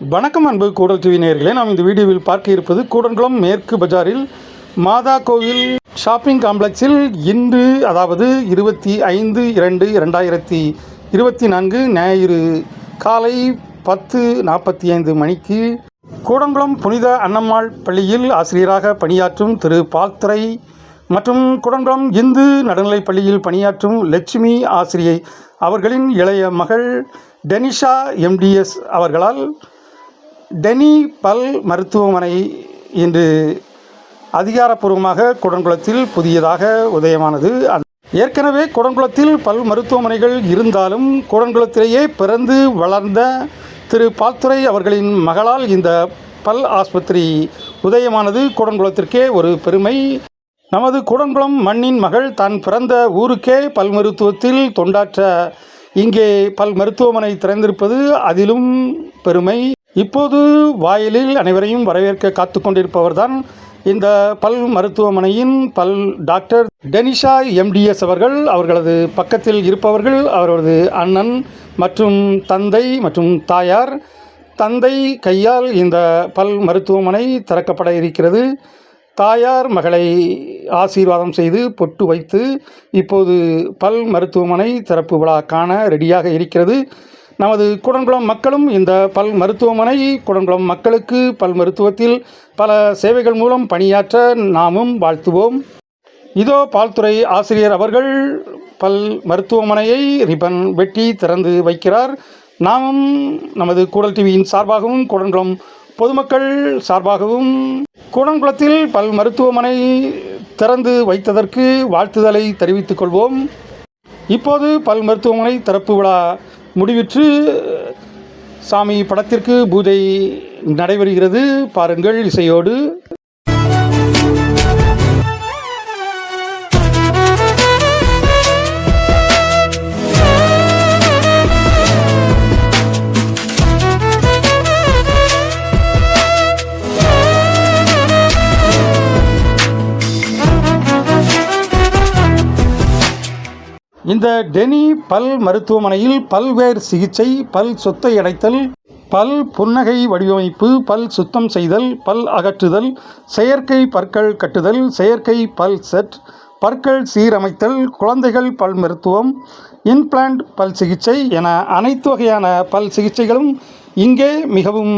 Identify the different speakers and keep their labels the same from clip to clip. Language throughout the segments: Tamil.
Speaker 1: வணக்கம் அன்பு கூடல் டிவி நேயர்களே நாம் இந்த வீடியோவில் பார்க்க இருப்பது கூடன்குளம் மேற்கு பஜாரில் மாதா கோவில் ஷாப்பிங் காம்ப்ளெக்ஸில் இன்று அதாவது இருபத்தி ஐந்து இரண்டு இரண்டாயிரத்தி இருபத்தி நான்கு ஞாயிறு காலை பத்து நாற்பத்தி ஐந்து மணிக்கு கூடங்குளம் புனித அன்னம்மாள் பள்ளியில் ஆசிரியராக பணியாற்றும் திரு பால்துரை மற்றும் குடங்குளம் இந்து நடுநிலைப் பள்ளியில் பணியாற்றும் லட்சுமி ஆசிரியை அவர்களின் இளைய மகள் டெனிஷா எம்டிஎஸ் அவர்களால் டெனி பல் மருத்துவமனை இன்று அதிகாரப்பூர்வமாக குடன்குளத்தில் புதியதாக உதயமானது. ஏற்கனவே குடன்குளத்தில் பல் மருத்துவமனைகள் இருந்தாலும் குடன்குளத்திலேயே பிறந்து வளர்ந்த திரு பால்துறை அவர்களின் மகளால் இந்த பல் ஆஸ்பத்திரி உதயமானது குடன்குளத்திற்கே ஒரு பெருமை. நமது குடன்குளம் மண்ணின் மகள் தான் பிறந்த ஊருக்கே பல் மருத்துவத்தில் தொண்டாற்ற இங்கே பல் மருத்துவமனை திறந்திருப்பது அதிலும் பெருமை. இப்போது வாயிலில் அனைவரையும் வரவேற்க காத்து கொண்டிருப்பவர்தான் இந்த பல் மருத்துவமனையின் பல் டாக்டர் டெனிஷா எம்டிஎஸ் அவர்கள். அவர்களது பக்கத்தில் இருப்பவர்கள் அவரது அண்ணன் மற்றும் தந்தை மற்றும் தாயார். தந்தை கையால் இந்த பல் மருத்துவமனை திறக்கப்பட இருக்கிறது. தாயார் மகளை ஆசீர்வாதம் செய்து பொட்டு வைத்து இப்போது பல் மருத்துவமனை திறப்பு விழா காண ரெடியாக இருக்கிறது. நமது குடன்குளம் மக்களும் இந்த பல் மருத்துவமனை குடன்குளம் மக்களுக்கு பல் மருத்துவத்தில் பல சேவைகள் மூலம் பணியாற்ற நாமும் வாழ்த்துவோம். இதோ பால்துறை ஆசிரியர் அவர்கள் பல் மருத்துவமனையை ரிப்பன் வெட்டி திறந்து வைக்கிறார். நாமும் நமது கூடல் டிவியின் சார்பாகவும் குடன்குளம் பொதுமக்கள் சார்பாகவும் கூடன்குளத்தில் பல் மருத்துவமனை திறந்து வைத்ததற்கு வாழ்த்துதலை தெரிவித்துக் கொள்வோம். இப்போது பல் மருத்துவமனை திறப்பு விழா முடிவிற்று சாமி படத்திற்கு பூஜை நடைபெறுகிறது. பாருங்கள் இசையோடு. இந்த டெனி பல் மருத்துவமனையில் பல்வேறு சிகிச்சை பல் சொத்தை அடைத்தல் பல் புன்னகை வடிவமைப்பு பல் சுத்தம் செய்தல் பல் அகற்றுதல் செயற்கை பற்கள் கட்டுதல் செயற்கை பல் செட் பற்கள் சீரமைத்தல் குழந்தைகள் பல் மருத்துவம் இன்பிளான்ட் பல் சிகிச்சை என அனைத்து வகையான பல் சிகிச்சைகளும் இங்கே மிகவும்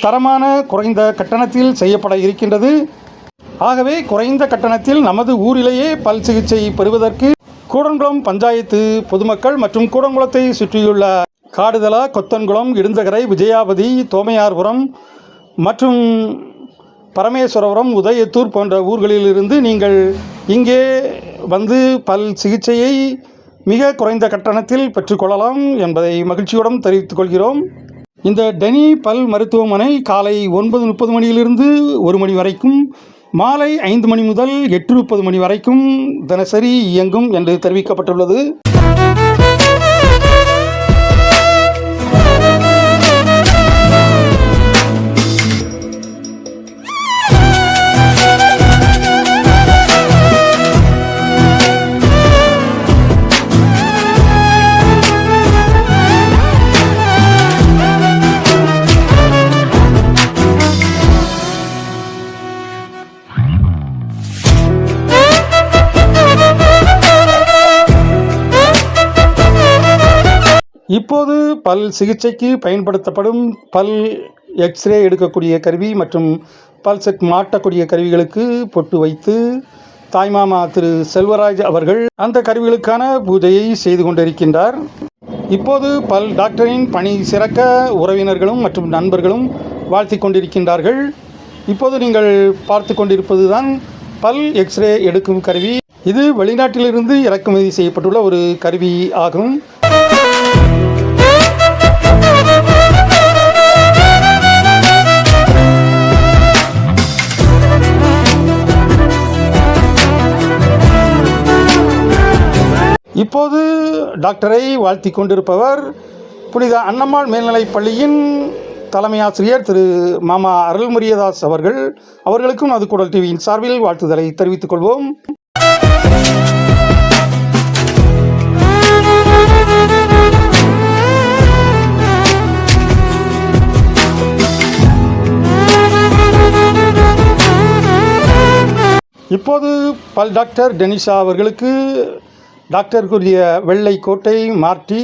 Speaker 1: தரமான குறைந்த கட்டணத்தில் செய்யப்பட இருக்கின்றது. ஆகவே குறைந்த கட்டணத்தில் நமது ஊரிலேயே பல் சிகிச்சை பெறுவதற்கு கூடங்குளம் பஞ்சாயத்து பொதுமக்கள் மற்றும் கூடங்குளத்தை சுற்றியுள்ள காடுதலா கொத்தன்குளம் இடுந்தகரை விஜயாபதி தோமையார்புரம் மற்றும் பரமேஸ்வரபுரம் உதயத்தூர் போன்ற ஊர்களிலிருந்து நீங்கள் இங்கே வந்து பல் சிகிச்சையை மிக குறைந்த கட்டணத்தில் பெற்றுக்கொள்ளலாம் என்பதை மகிழ்ச்சியுடன் தெரிவித்துக் கொள்கிறோம். இந்த டெனி பல் மருத்துவமனை காலை ஒன்பது முப்பது மணியிலிருந்து ஒரு மணி வரைக்கும் மாலை ஐந்து மணி முதல் எட்டு முப்பது மணி வரைக்கும் தினசரி இயங்கும் என்று தெரிவிக்கப்பட்டுள்ளது. இப்போது பல் சிகிச்சைக்கு பயன்படுத்தப்படும் பல் எக்ஸ்ரே எடுக்கக்கூடிய கருவி மற்றும் பல் செட் மாட்டக்கூடிய கருவிகளுக்கு பொட்டு வைத்து தாய்மாமா திரு செல்வராஜ் அவர்கள் அந்த கருவிகளுக்கான பூஜையை செய்து கொண்டிருக்கின்றார். இப்போது பல் டாக்டரின் பணி சிறக்க உறவினர்களும் மற்றும் நண்பர்களும் வாழ்த்தி கொண்டிருக்கின்றார்கள். இப்போது நீங்கள் பார்த்து கொண்டிருப்பது தான் பல் எக்ஸ்ரே எடுக்கும் கருவி. இது வெளிநாட்டிலிருந்து இறக்குமதி செய்யப்பட்டுள்ள ஒரு கருவி ஆகும். இப்போது டாக்டரை வாழ்த்தி கொண்டிருப்பவர் புனித அன்னம்மாள் மேல்நிலைப் பள்ளியின் தலைமை ஆசிரியர் திரு மாமா அருள்மரியதாஸ் அவர்கள். அவர்களுக்கும் அது குடல் டிவியின் சார்பில் வாழ்த்துதலை தெரிவித்துக் கொள்வோம். இப்போது பல் டாக்டர் டெனிஷா அவர்களுக்கு டாக்டருக்குரிய வெள்ளை கோட்டை மாற்றி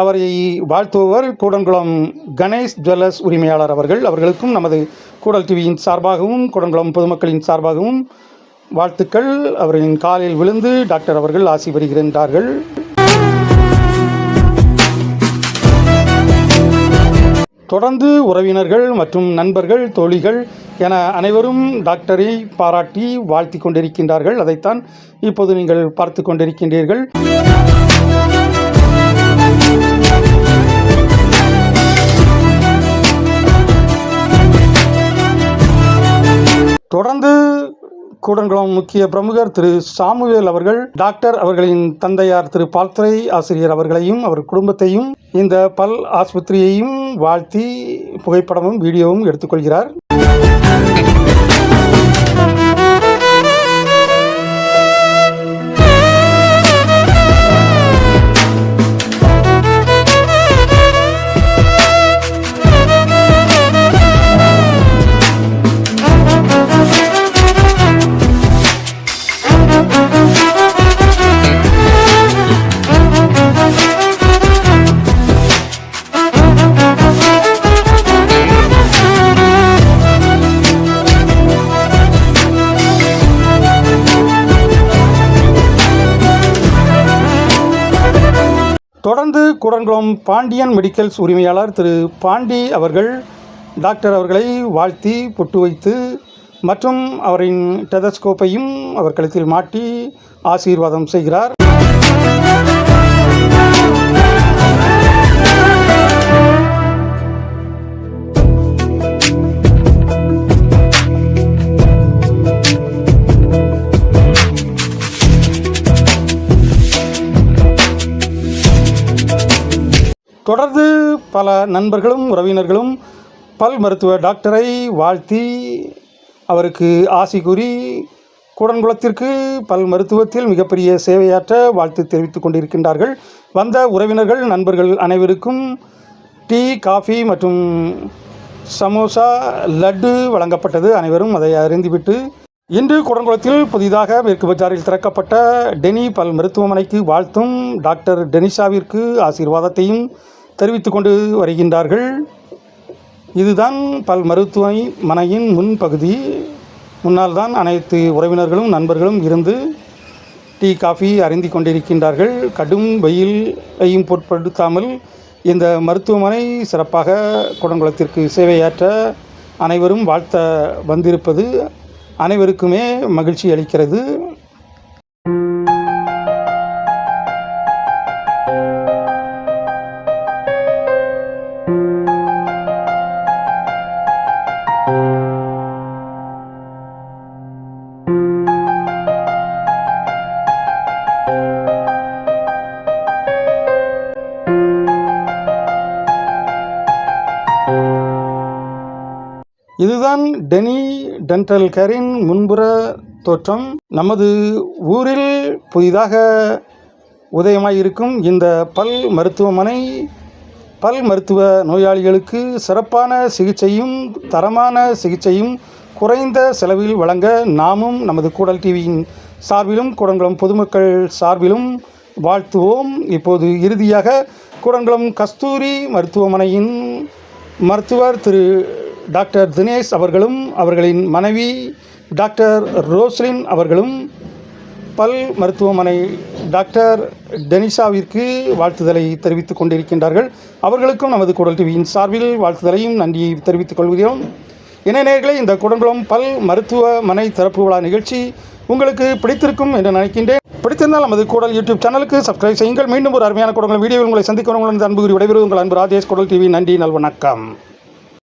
Speaker 1: அவரை வாழ்த்துபவர் கூடன்குளம் கணேஷ் ஜுவல்லர்ஸ் உரிமையாளர் அவர்கள். அவர்களுக்கும் நமது கூடல் டிவியின் சார்பாகவும் கூடன்குளம் பொதுமக்களின் சார்பாகவும் வாழ்த்துக்கள். அவரின் காலில் விழுந்து டாக்டர் அவர்கள் ஆசி வருகின்றார்கள் தொடர்ந்து உறவினர்கள் மற்றும் நண்பர்கள் தோழிகள் என அனைவரும் டாக்டரை பாராட்டி வாழ்த்தி கொண்டிருக்கின்றார்கள். அதைத்தான் இப்போது நீங்கள் பார்த்து கொண்டிருக்கின்றீர்கள். தொடர்ந்து கூடன்குளம் முக்கிய பிரமுகர் திரு சாமுவேல் அவர்கள் டாக்டர் அவர்களின் தந்தையார் திரு பால்துறை ஆசிரியர் அவர்களையும் அவர் குடும்பத்தையும் இந்த பல் ஆஸ்பத்திரியையும் வாழ்த்தி புகைப்படமும் வீடியோவும் எடுத்துக்கொள்கிறார் தொடர்ந்து கூடன்குளம் பாண்டியன் மெடிக்கல்ஸ் உரிமையாளர் திரு பாண்டி அவர்கள் டாக்டர் அவர்களை வாழ்த்தி பொட்டு வைத்து மற்றும் அவரின் டெதஸ்கோப்பையும் அவர் கழுத்தில் மாட்டி ஆசீர்வாதம் செய்கிறார். தொடர்ந்து பல நண்பர்களும் உறவினர்களும் பல் மருத்துவ டாக்டரை வாழ்த்தி அவருக்கு ஆசி கூறி கூடன்குளத்திற்கு பல் மருத்துவத்தில் மிகப்பெரிய சேவையாற்ற வாழ்த்து தெரிவித்துக் கொண்டிருக்கின்றார்கள். வந்த உறவினர்கள் நண்பர்கள் அனைவருக்கும் டீ காஃபி மற்றும் சமோசா லட்டு வழங்கப்பட்டது. அனைவரும் அதை அறிந்துவிட்டு இன்று குடங்குளத்தில் புதிதாக மேற்கு பஜாரில் திறக்கப்பட்ட டெனி பல் மருத்துவமனைக்கு வாழ்த்தும் டாக்டர் டெனிஷாவிற்கு ஆசீர்வாதத்தையும் தெரிவித்து கொண்டு வருகின்றார்கள். இதுதான் பல் மருத்துவமனையின் முன்பகுதி. முன்னால் தான் அனைத்து உறவினர்களும் நண்பர்களும் இருந்து டீ காஃபி அருந்தி கொண்டிருக்கின்றார்கள். கடும் வெயிலையும் பொருட்படுத்தாமல் இந்த மருத்துவமனை சிறப்பாக குடங்குளத்திற்கு சேவையாற்ற அனைவரும் வாழ்த்த வந்திருப்பது அனைவருக்குமே மகிழ்ச்சி அளிக்கிறது. இதுதான் டெனி டென்டல் கேரின் முன்புற தோற்றம். நமது ஊரில் புதிதாக உதயமாயிருக்கும் இந்த பல் மருத்துவமனை பல் மருத்துவ நோயாளிகளுக்கு சிறப்பான சிகிச்சையும் தரமான சிகிச்சையும் குறைந்த செலவில் வழங்க நாமும் நமது கூடல் டிவியின் சார்பிலும் கூடங்குளம் பொதுமக்கள் சார்பிலும் வாழ்த்துவோம். இப்போது இறுதியாக கூடங்குளம் கஸ்தூரி மருத்துவமனையின் மருத்துவர் திரு டாக்டர் தினேஷ் அவர்களும் அவர்களின் மனைவி டாக்டர் ரோஸ்லின் அவர்களும் பல் மருத்துவமனை டாக்டர் டெனிஷாவிற்கு வாழ்த்துதலை தெரிவித்துக் கொண்டிருக்கின்றார்கள். அவர்களுக்கும் நமது குடல் டிவியின் சார்பில் வாழ்த்துதலையும் நன்றியை தெரிவித்துக் கொள்கிறோம். இணையர்களே இந்த குடங்குளம் பல் மருத்துவமனை திறப்பு விழா நிகழ்ச்சி உங்களுக்கு பிடித்திருக்கும் என்று நினைக்கின்றேன். பிடித்திருந்தால் நமது கூடல் யூடியூப் சேனலுக்கு சப்ஸ்கிரைப் செய்யுங்கள். மீண்டும் ஒரு அருமையான குடங்கள் வீடியோவில் உங்களை சந்திக்கிறவங்களுடன் அன்பு விடைபெறுவது உங்கள் அன்பு ராஜேஷ் குடல் டிவி. நன்றி நல்வணக்கம்.